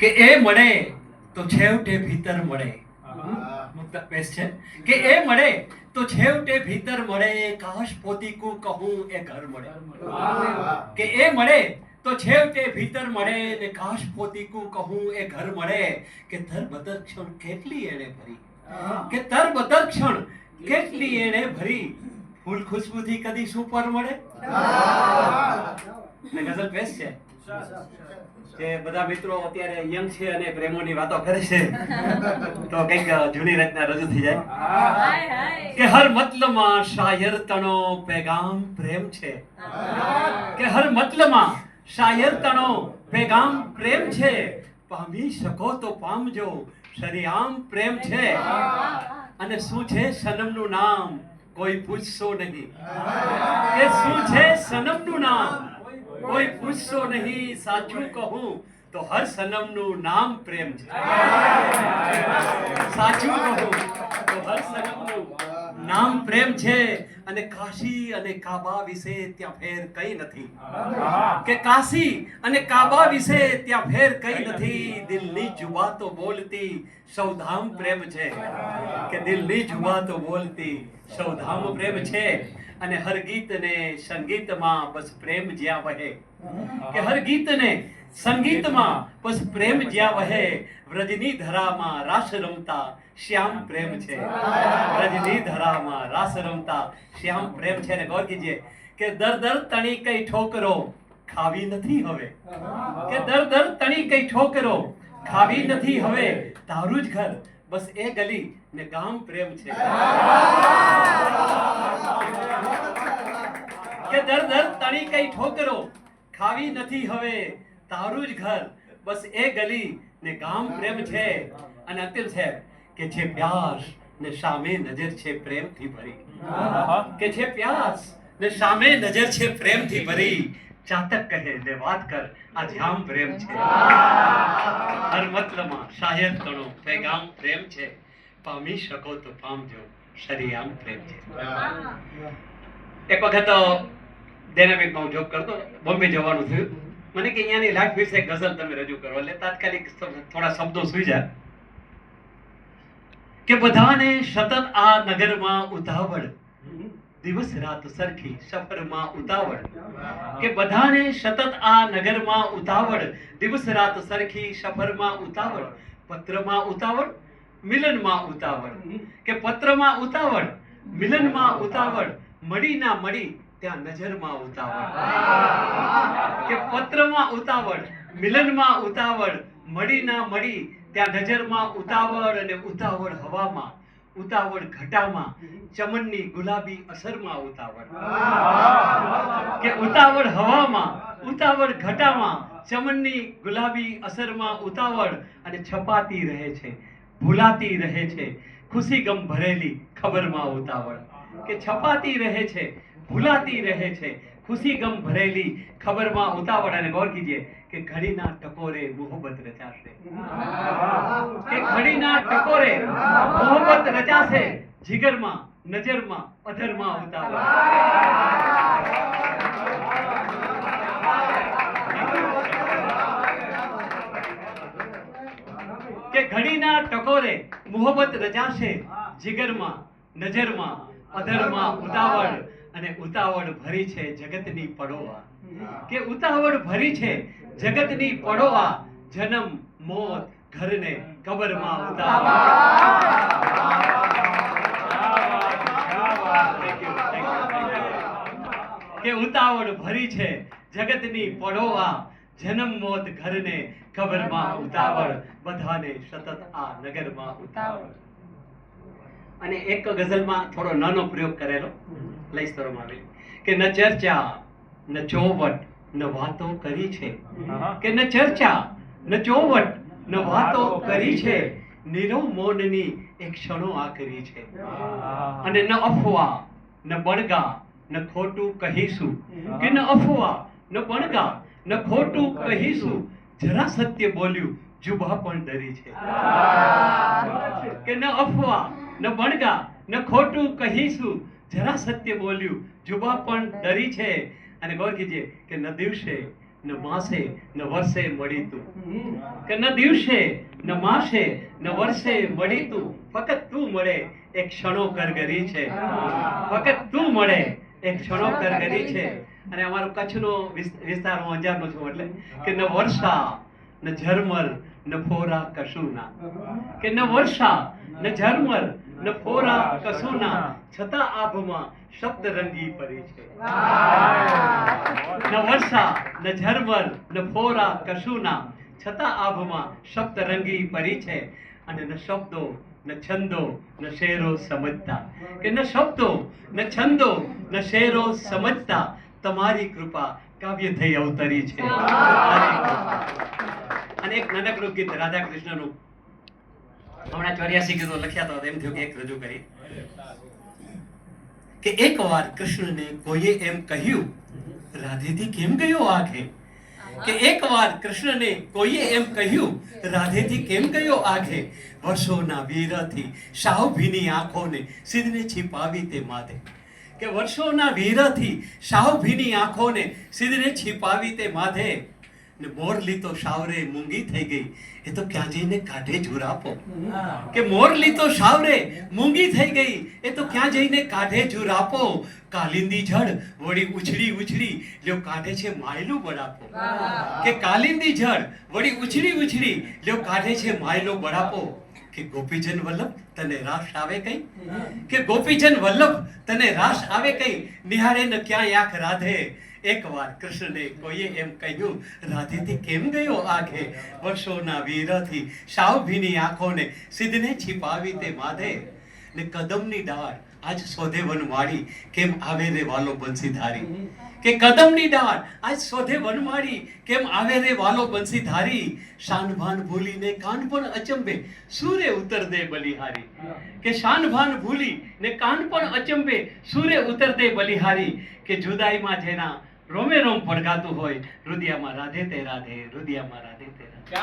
કે એ મળે તો છેવટે ભીતર મળે. છે. કે એ મળે તો છેવટે ભીતર મળે. કાશ પોતીકું કહું એ ઘર મળે. કે એ મળે તો છેવટે ભીતર મળે ને કાશ પોતીકું કહું એ ઘર મળે. કે તર બદર ક્ષણ કેટલી એણે ભરી? કે તર બદર ક્ષણ કેટલી એણે ભરી? ફૂલ ખુશ્બુથી કદી શું પર મળે ગઝલ પેશ છે. કે બધા મિત્રો અત્યારે યંગ છે અને પ્રેમોની વાતો કરે છે. તો કંઈક જૂની રચના રજૂ થઈ જાય. હાય હાય. કે હર મતલબમાં શાયર તણો પેગામ પ્રેમ છે. કે હર મતલબમાં શાયર તણો પેગામ પ્રેમ છે. પામી શકો તો પામજો શરીઆમ પ્રેમ છે. અને શું છે? સનમનું નામ. કોઈ પૂછશો નહીં. એ શું છે સનમનું નામ? કોઈ પૂછશો નહીં સાચું કહું તો હર સનમનું નામ પ્રેમ છે. સાચું કહું તો હર સનમનું નામ પ્રેમ છે અને કાશી અને કાબા વિશે ત્યાં ફેર કઈ નથી. કે કાશી અને કાબા વિશે ત્યાં ફેર કઈ નથી. દિલની જુબા તો બોલતી સૌધામ પ્રેમ છે. કે દિલની જુબા તો બોલતી સૌધામ પ્રેમ છે અને હર ગીત ને સંગીતમાં બસ પ્રેમ જ્યાં વહે. કે હર ગીત ને સંગીતમાં બસ પ્રેમ જ્યાં વહે, વ્રજની ધરામાં રાસ રમતા શ્યામ પ્રેમ છે. વ્રજની ધરામાં રાસ રમતા શ્યામ પ્રેમ છે. ને ગૌર કીજીએ કે દર દર તણી કઈ ઠોકરો ખાવી નથી હવે. કે દર દર તણી કઈ ઠોકરો ખાવી નથી હવે. તારું જ ઘર બસ એ ગલી ને ગામ પ્રેમ છે. કે દર દર તણી કઈ ઠોકરો? ખાવી નથી હવે. તારું જ ઘર. બસ એ ગલી ને ગામ પ્રેમ છે. અને અંતિમ છે કે જે પ્યાસ ને સામે નજર છે પ્રેમથી ભરી. કે છે પ્યાસ ને સામે નજર છે પ્રેમથી ભરી. ચાતક કહે ને વાત કર આ જામ પ્રેમ છે. હર મતલબમાં શાયર તણો પેગામ પ્રેમ છે. પામી શકો તો પામજો શરિયામ પ્રેમ છે. એક વખત ડાયનામિકમાં હું જોબ કરતો બોમ્બે જવાનું થયું. મને કે અહીંયાની લાઈફ વિશે ગઝલ તમે રજૂ કરો. એટલે તાત્કાલિક થોડા શબ્દો સુઈ કે બધાને સતત આ નગરમાં ઉતાવળ. દિવસ રાત સરખી સફરમાં ઉતાવળ. કે બધાને સતત આ નગરમાં ઉતાવળ. દિવસ રાત સરખી સફરમાં ઉતાવળ. પત્રમાં ઉતાવળ મિલનમાં ઉતાવળ. કે પત્રમાં ઉતાવળ મિલનમાં ઉતાવળ. મળી ના મળી ત્યાં નજરમાં ઉતાવળ. કે પત્રમાં ઉતાવળ મિલનમાં ઉતાવળ મળી ના મળી ત્યાં નજરમાં ઉતાવળ અને ઉતાવળ હવામાં ઉતાવળ ઘટામાં ચમનની ગુલાબી અસરમાં ઉતાવળ. કે ઉતાવળ હવામાં ઉતાવળ ઘટામાં ચમનની ગુલાબી અસરમાં ઉતાવળ અને છપાતી રહે છે ભૂલાતી રહે છે ખુશી ગમ ભરેલી ખબરમાં ઉતાવળ. કે છપાતી રહે છે ભૂલાતી રહે છે. ખુશી ગમ ભરેલી ખબરમાં ઉતાવળ અને ગૌર કીજીએ કે ઘડીના ટકોરે મોહબત રચાશે. કે ઘડીના ટકોરે મોહબત રચાશે જીગરમાં નજરમાં અધરમાં ઉતાવળ. કે ઘડીના ટકોરે મોહબ્બત રચાશે જીગરમાં નજરમાં અધરમાં ઉતાવળ. અને ઉતાવળ ભરી છે જગતની પડોવા કે ઉતાવળ ભરી છે જગતની પડોવા જન્મ મોત ઘરને કબરમાં ઉતાવળ. કે ઉતાવળ ભરી છે જગતની પડોવા જન્મ મોત ઘરને કબરમાં ઉતાવળ. બધાને સતત આ નગરમાં ઉતાવળ. અને એક ગઝલમાં થોડો નાનો પ્રયોગ કરેલો. લઈ સ્તરોમાં આવેલી કે ન ચર્ચા ન ચોવટ ન વાતો કરી છે. કે ન ચર્ચા ન ચોવટ ન વાતો કરી છે. નીરવ મૌનની એક ક્ષણો આ કરી છે. અને ન અફવા ન બણગા ન ખોટું કહીશું. કે ન અફવા ન બણગા ન ખોટું કહીશું. જરા સત્ય બોલ્યું જુબા પણ ડરી છે. કે ન અફવા ન બણગા ન ખોટું કહીશું. જરા સત્ય બોલ્યું, જુબા પણ ડરી છે. અને ગૌર કીજીએ કે ન દિવસે, ન માસે, ન વર્ષે મળી તું કે ન દિવસે, ન માસે, ન વર્ષે મળી તું ફક્ત તું મળે એક ક્ષણો કરગરી છે. ફક્ત તું મળે એક ક્ષણો કરગરી છે. અને અમારો કચ્છનો વિસ- વિસ્તાર હું અંજારનો છું એટલે, કે ન વર્ષા, ન ઝરમર, ન ફોરા કશું ના કે ન વર્ષા, ન ઝરમર ન કશું છતાં આભમાં શબ્દ રંગી પડે છે ન વર્ષા ન ઝરમર ન ફોરા કશું છતાં આભમાં શબ્દ રંગી પરી છે અને ન શબ્દો ન છંદો ન શેરો સમજતા. કે ન શબ્દો ન છંદો ન શેરો સમજતા તમારી કૃપા કાવ્ય થઈ અવતરી છે. અને એક નાનકડું ગીત રાધા કૃષ્ણનું હમણાં ચોર્યાસી ગીતો લખ્યા તો એમ થયું કે એક રજૂ કરી. કે એકવાર કૃષ્ણને કોઈએ એમ કહ્યું, રાધેથી કેમ ગયો આંખે? કે એકવાર કૃષ્ણને કોઈએ એમ કહ્યું, રાધેથી કેમ ગયો આંખે? વર્ષોના વીરથી સાવ ભીની આંખોને સિદ્ધને છીપાવી તે માથે. કે વર્ષોના વીરથી સાવ ભીની આંખોને સિદ્ધને છીપાવી તે માધે ને મોરલી તો શાવરે મૂંગી થઈ ગઈ. એ તો ક્યાં જઈને કાઢે ઝુરાપો કે મોરલી તો શાવરે મૂંગી થઈ ગઈ. એ તો ક્યાં જઈને કાઢે જુરાપો કાલિંદી જળ વળી ઉછળી ઉછળી લ્યો કાઢે છે માયલું બળાપો. કે કાલિંદી જળ વળી ઉછળી ઉછળી લ્યો કાઢે છે માયલો બળાપો. કે ગોપીજન વલ્લભ તને રાસ આવે કઈ? કે ગોપીજન વલ્લભ તને રાસ આવે કઈ? નિહારે ન ક્યાં આંખ રાધે. એકવાર કૃષ્ણને કોઈએ એમ કહ્યું, રાધેથી કેમ ગયો આંખે? વર્ષોના વીરથી સાવ ભીની આંખોને સિદ્ધને છીપાવી તે માધે. ને કદમની ડાળ આજ સોધે વનવાળી કેમ આવે રે વાલો બંસીધારી? કે કદમની ડાળ આજ સોધે વનવાળી કેમ આવે રે વાલો બંસીધારી? શાનભાન ભૂલીને કાન પણ અચંબે, સૂરે ઉતર દે બલિહારી. કે શાનભાન ભૂલી ને કાન પણ અચંબે, સૂરે ઉતર દે બલિહારી. કે જુદાઈમાં જેના રોમે રોમ પડકાતું હોય. રુદિયામાં રાધે તે રાધે રુદિયામાં રાધે તે રાધે.